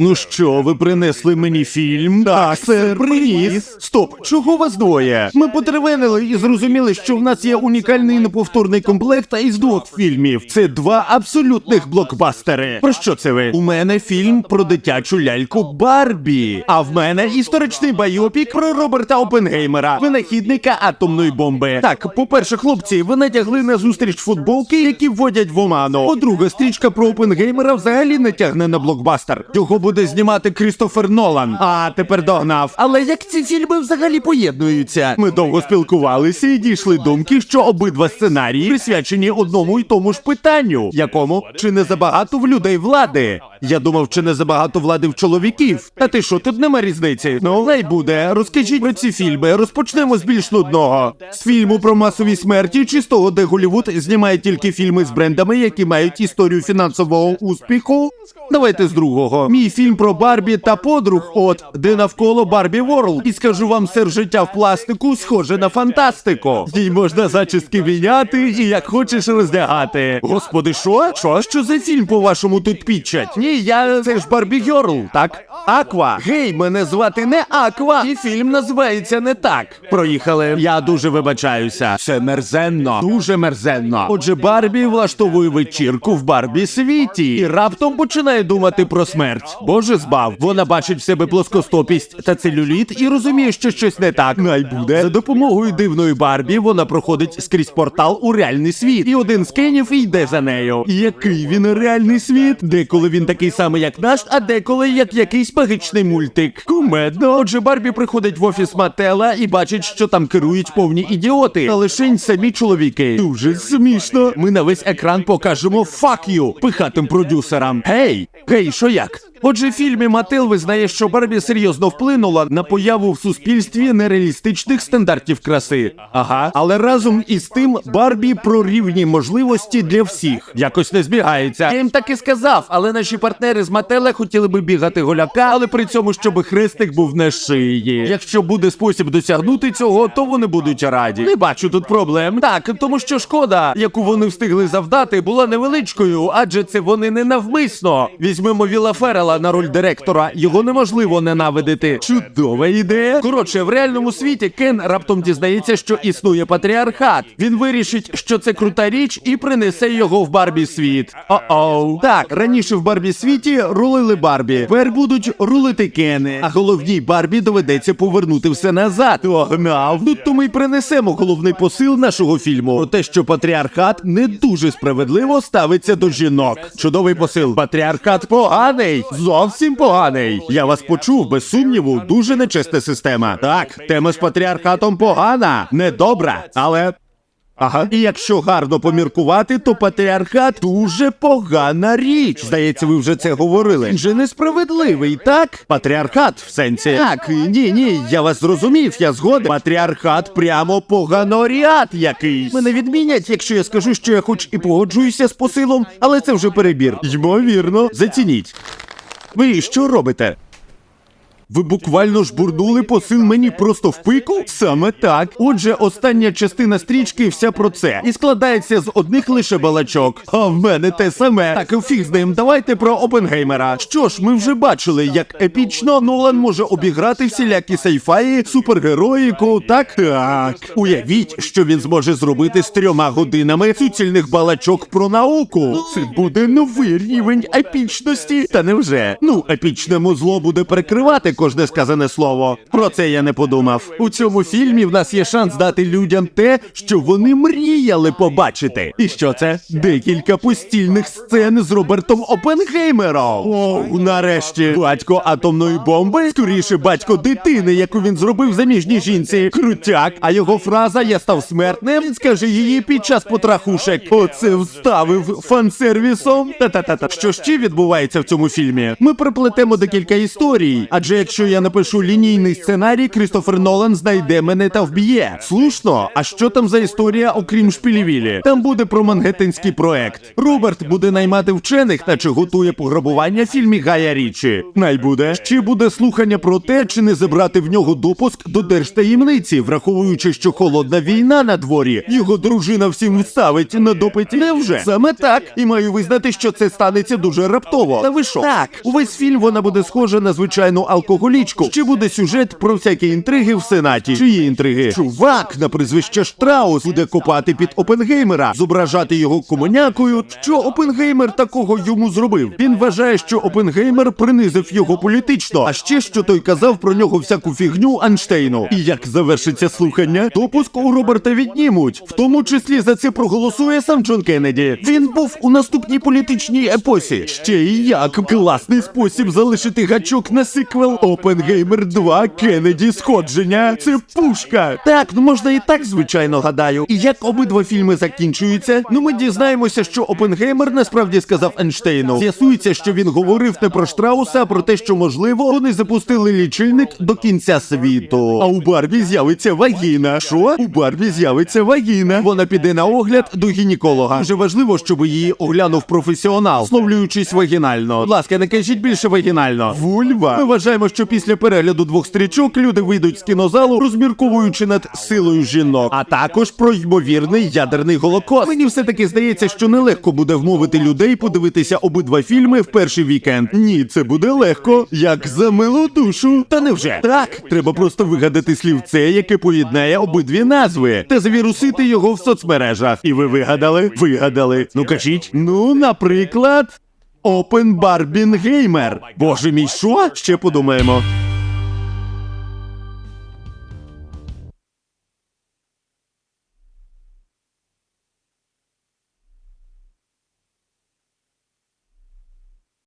Ну що, ви принесли мені фільм? Так, сер, приніс. Стоп, чого вас двоє? Ми потеревенили і зрозуміли, що в нас є унікальний неповторний комплект із двох фільмів. Це два абсолютних блокбастери. Про що це ви? У мене фільм про дитячу ляльку Барбі. А в мене історичний байопік про Роберта Опенгеймера, винахідника атомної бомби. Так, по-перше, хлопці, ви натягли на зустріч футболки, які вводять в оману. По-друге, стрічка про Опенгеймера взагалі не тягне на блокбастер. Його буде знімати Крістофер Нолан. А тепер догнав. Але як ці фільми взагалі поєднуються? Ми довго спілкувалися і дійшли думки, що обидва сценарії присвячені одному й тому ж питанню, якому чи не забагато в людей влади. Я думав, чи не забагато влади в чоловіків. Та ти що, тут нема різниці? Ну, лей буде. Розкажіть про ці фільми. Розпочнемо з більш нудного. З фільму про масові смерті, чи з того, де Голівуд знімає тільки фільми з брендами, які мають історію фінансового успіху. Давайте з другого. Мій фільм про Барбі та подруг, от де навколо Барбі Ворлд. І скажу вам, сер життя в пластику схоже на фантастику. Їй можна зачіски міняти і як хочеш роздягати. Господи, що? Що? Що за фільм по-вашому тут підчать? Ні, я це ж Барбі Герл, так? Аква. Гей, мене звати не Аква. І фільм називається не так. Проїхали. Я дуже вибачаюся. Це мерзенно, дуже мерзенно. Отже, Барбі влаштовує вечірку в Барбі світі і раптом починає думати про смерть. Боже збав. Вона бачить в себе плоскостопість та целюліт і розуміє, що щось не так. Най буде за допомогою дивної Барбі. Вона проходить скрізь портал у реальний світ, і один з кенів йде за нею. Який він реальний світ? Деколи він такий самий, як наш, а деколи як якийсь магічний мультик. Кумедно. Отже, Барбі приходить в офіс Матела і бачить, що там керують повні ідіоти, та лишень самі чоловіки. Дуже смішно. Ми на весь екран покажемо «fuck you» пихатим продюсерам. Гей, гей, що як? Отже, в фільмі Мател визнає, що Барбі серйозно вплинула на появу в суспільстві нереалістичних стандартів краси. Ага, але разом із тим Барбі про рівні можливості для всіх. Якось не збігається. Я їм так і сказав, але наші партнери з Матела хотіли би бігати голяка, але при цьому, щоб хрестик був на шиї. Якщо буде спосіб досягнути цього, то вони будуть раді. Не бачу тут проблем. Так, тому що шкода, яку вони встигли завдати, була невеличкою, адже це вони не навмисно. Візьмемо Віла Ферела на роль директора. Його неможливо ненавидити. Чудова ідея. Коротше, в реальному світі Кен раптом дізнається, що існує патріархат. Він вирішить, що це крута річ, і принесе його в Барбі світ. О-оу. Так, раніше в Барбі світі рулили Барбі. Тепер будуть рулити Кени. А головній Барбі доведеться повернути все назад. Огнав. Тут то ми й принесемо головний посил нашого фільму. Про те, що патріархат не дуже справедливо ставиться до жінок. Чудовий посил. Патріархат поганий. Зовсім поганий. Я вас почув, без сумніву, дуже нечесна система. Так, тема з патріархатом погана, недобра, але. Ага, і якщо гарно поміркувати, то патріархат дуже погана річ. Здається, ви вже це говорили. Він же несправедливий, так? Патріархат в сенсі. Так, ні, ні, я вас зрозумів, я згоден. Патріархат прямо поганоріат якийсь. Мене відмінять, якщо я скажу, що я хоч і погоджуюся з посилом, але це вже перебір. Ймовірно, зацініть. Ви що робите? Ви буквально жбурнули посил мені просто в пику? Саме так. Отже, остання частина стрічки вся про це. І складається з одних лише балачок. А в мене те саме. Так, фіг з ним, давайте про Опенгеймера. Що ж, ми вже бачили, як епічно Нолан може обіграти всілякі сайфаї, супергероїку. Так, так. Уявіть, що він зможе зробити з трьома годинами суцільних балачок про науку. Це буде новий рівень епічності. Та невже? Ну, епічному зло буде перекривати кожне сказане слово. Про це я не подумав. У цьому фільмі в нас є шанс дати людям те, що вони мріяли побачити. І що це? Декілька постільних сцен з Робертом Опенгеймером. О, нарешті, батько атомної бомби, скоріше батько дитини, яку він зробив заміжній жінці. Крутяк, а його фраза Я став смертним. Скаже її під час потрахушек. Оце вставив фансервісом. Та-та-та-та. Що ще відбувається в цьому фільмі? Ми приплетемо декілька історій, адже як якщо я напишу лінійний сценарій, Крістофер Нолан знайде мене та вб'є. Слушно, а що там за історія, окрім шпілівілі? Там буде про мангеттенський проект. Роберт буде наймати вчених, наче готує пограбування в фільмі Гая Річі. Най буде. Чи буде слухання про те, чи не забрати в нього допуск до держтаємниці, враховуючи, що холодна війна на дворі. Його дружина всім вставить на допиті. Невже? Саме так. І маю визнати, що це станеться дуже раптово. Та ви що? Так, увесь фільм вона буде схожа на звичайну алкоголічку. Чи буде сюжет про всякі інтриги в сенаті? Чиї інтриги? Чувак на прізвище Штраус буде копати під Опенгеймера, зображати його комунякою. Що Опенгеймер такого йому зробив? Він вважає, що Опенгеймер принизив його політично. А ще що той казав про нього всяку фігню Анштейну. І як завершиться слухання, допуск у Роберта віднімуть. В тому числі за це проголосує сам Джон Кеннеді. Він був у наступній політичній епосі. Ще і як класний спосіб залишити гачок на сиквел Опенгеймер 2 Кеннеді сходження. Це пушка. Так, ну можна і так, звичайно, гадаю. І як обидва фільми закінчуються, ну ми дізнаємося, що Опенгеймер насправді сказав Ейнштейну. З'ясується, що він говорив не про Штрауса, а про те, що можливо вони запустили лічильник до кінця світу. А у Барбі з'явиться вагіна. Що? У Барбі з'явиться вагіна. Вона піде на огляд до гінеколога. Дуже важливо, щоб її оглянув професіонал, словлюючись вагінально. Будь ласка, не кажіть більше вагінально. Вульва. Ми вважаємо, що після перегляду двох стрічок люди вийдуть з кінозалу, розмірковуючи над силою жінок, а також про ймовірний ядерний голокост. Мені все таки здається, що нелегко буде вмовити людей подивитися обидва фільми в перший вікенд. Ні, це буде легко, як за милу душу. Та невже? Так, треба просто вигадати слівце, яке поєднає обидві назви, та завірусити його в соцмережах. І ви вигадали? Вигадали. Ну кажіть. Ну, наприклад. Опен Барбін Геймер. Боже мій, що? Ще подумаємо.